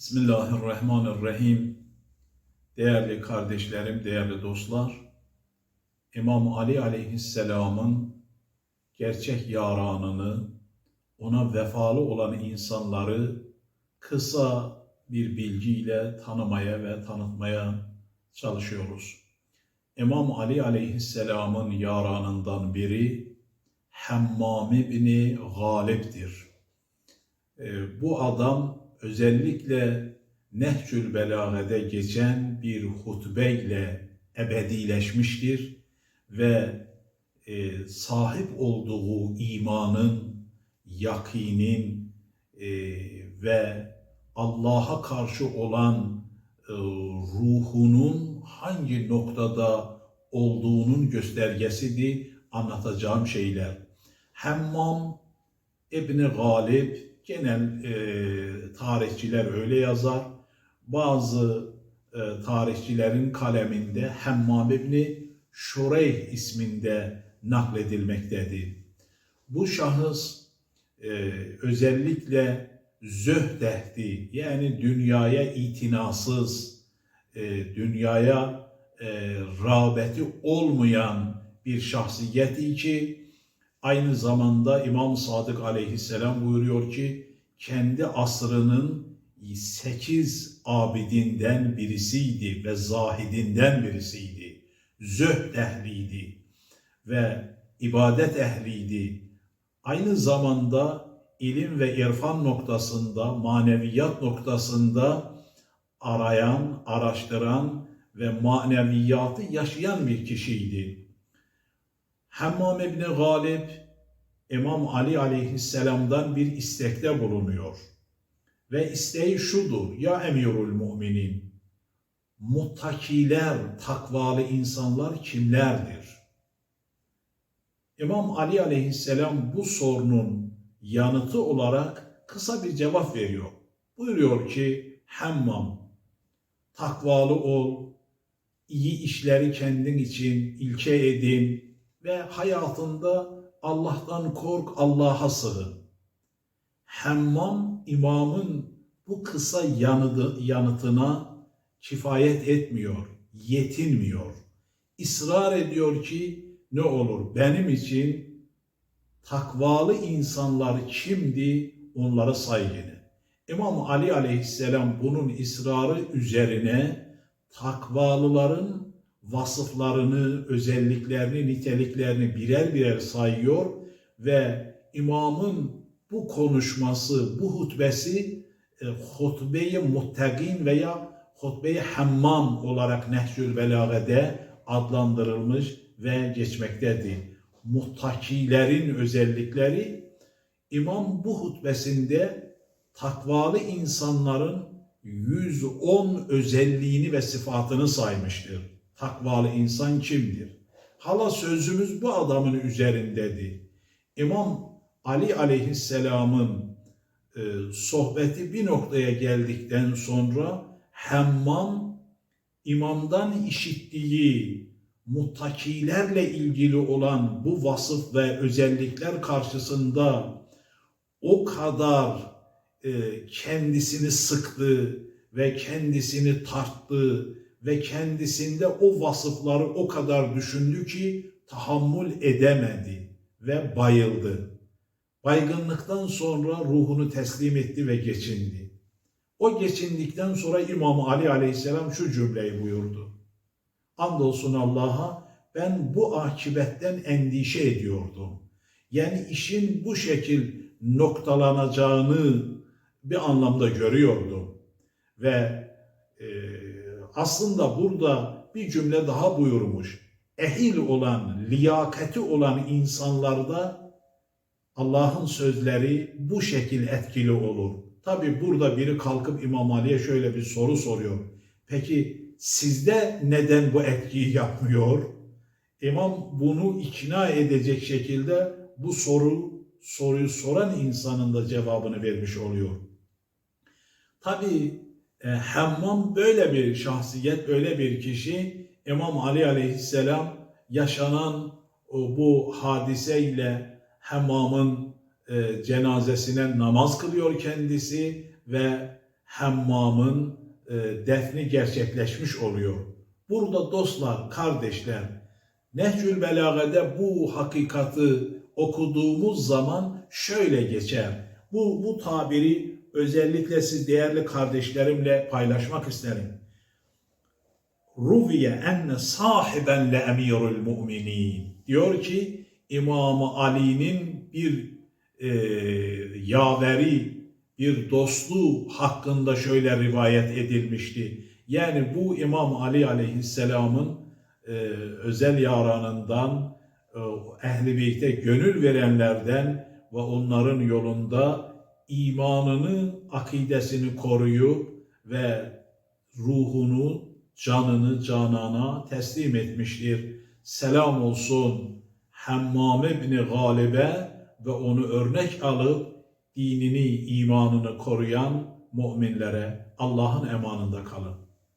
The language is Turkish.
Bismillahirrahmanirrahim. Değerli kardeşlerim, değerli dostlar, İmam Ali aleyhisselamın gerçek yaranını, ona vefalı olan insanları kısa bir bilgiyle tanımaya ve tanıtmaya çalışıyoruz. İmam Ali aleyhisselamın yaranından biri Hammam ibni Galip'tir. Ee, Bu adam özellikle Nehcül Belaga'da geçen bir hutbeyle ebedileşmiştir ve e, sahip olduğu imanın, yakinin e, ve Allah'a karşı olan e, ruhunun hangi noktada olduğunun göstergesidir anlatacağım şeyler. Hammam İbni Galip genel e, tarihçiler öyle yazar. Bazı e, tarihçilerin kaleminde Hammam İbni Şureyh isminde nakledilmektedir. Bu şahıs e, özellikle zöhdehti yani dünyaya itinasız, e, dünyaya e, rağbeti olmayan bir şahsiyeti ki aynı zamanda İmam Sadık aleyhisselam buyuruyor ki kendi asrının sekiz abidinden birisiydi ve zahidinden birisiydi. Zöhd ehliydi ve ibadet ehliydi. Aynı zamanda ilim ve irfan noktasında, maneviyat noktasında arayan, araştıran ve maneviyatı yaşayan bir kişiydi. Hammam İbni Galip, İmam Ali aleyhisselamdan bir istekte bulunuyor. Ve isteği şudur, ya emirul müminin, muttakiler, takvalı insanlar kimlerdir? İmam Ali aleyhisselam bu sorunun yanıtı olarak kısa bir cevap veriyor. Buyuruyor ki, Hammam, takvalı ol, iyi işleri kendin için ilke edin ve hayatında Allah'tan kork, Allah'a sığın. Hammam imamın bu kısa yanıdı, yanıtına kifayet etmiyor, yetinmiyor. İsrar ediyor ki ne olur benim için takvalı insanlar kimdi onları say yine. İmam Ali aleyhisselam bunun ısrarı üzerine takvalıların vasıflarını, özelliklerini, niteliklerini birer birer sayıyor ve imamın bu konuşması, bu hutbesi e, hutbe-i muttaqin veya hutbe-i hammam olarak Nehcül Belaga'da adlandırılmış ve geçmektedir. Muttakilerin özellikleri imam bu hutbesinde takvalı insanların 110 özelliğini ve sıfatını saymıştır. Takvalı insan kimdir? Hala sözümüz bu adamın üzerindedir. İmam Ali aleyhisselamın e, sohbeti bir noktaya geldikten sonra Hammam imamdan işittiği muttakilerle ilgili olan bu vasıf ve özellikler karşısında o kadar e, kendisini sıktı ve kendisini tarttı ve kendisinde o vasıfları o kadar düşündü ki tahammül edemedi ve bayıldı. Baygınlıktan sonra ruhunu teslim etti ve geçindi. O geçindikten sonra İmam Ali aleyhisselam şu cümleyi buyurdu. Andolsun Allah'a ben bu akibetten endişe ediyordum. Yani işin bu şekil noktalanacağını bir anlamda görüyordum. Ve aslında burada bir cümle daha buyurmuş. Ehil olan, liyakati olan insanlarda Allah'ın sözleri bu şekil etkili olur. Tabi burada biri kalkıp İmam Ali'ye şöyle bir soru soruyor. Peki sizde neden bu etkiyi yapmıyor? İmam bunu ikna edecek şekilde bu soru soruyu soran insanın da cevabını vermiş oluyor. Tabi e, Hammam böyle bir şahsiyet, böyle bir kişi İmam Ali aleyhisselam yaşanan o, bu hadiseyle Hammam'ın e, cenazesine namaz kılıyor kendisi ve Hammam'ın e, defni gerçekleşmiş oluyor. Burada dostlar, kardeşler, Nehcül Belaga'da bu hakikati okuduğumuz zaman şöyle geçer. Bu, bu tabiri özellikle siz değerli kardeşlerimle paylaşmak isterim. Ruviye enne sahiben le emirul mu'minin. Diyor ki İmam Ali'nin bir e, yaveri, bir dostluğu hakkında şöyle rivayet edilmişti. Yani bu İmam Ali aleyhisselamın e, özel yaranından, e, ehli beyte gönül verenlerden ve onların yolunda imanını, akidesini koruyup ve ruhunu, canını canana teslim etmiştir. Selam olsun Hammam ibn Galibe ve onu örnek alıp dinini, imanını koruyan müminlere Allah'ın emanında kalın.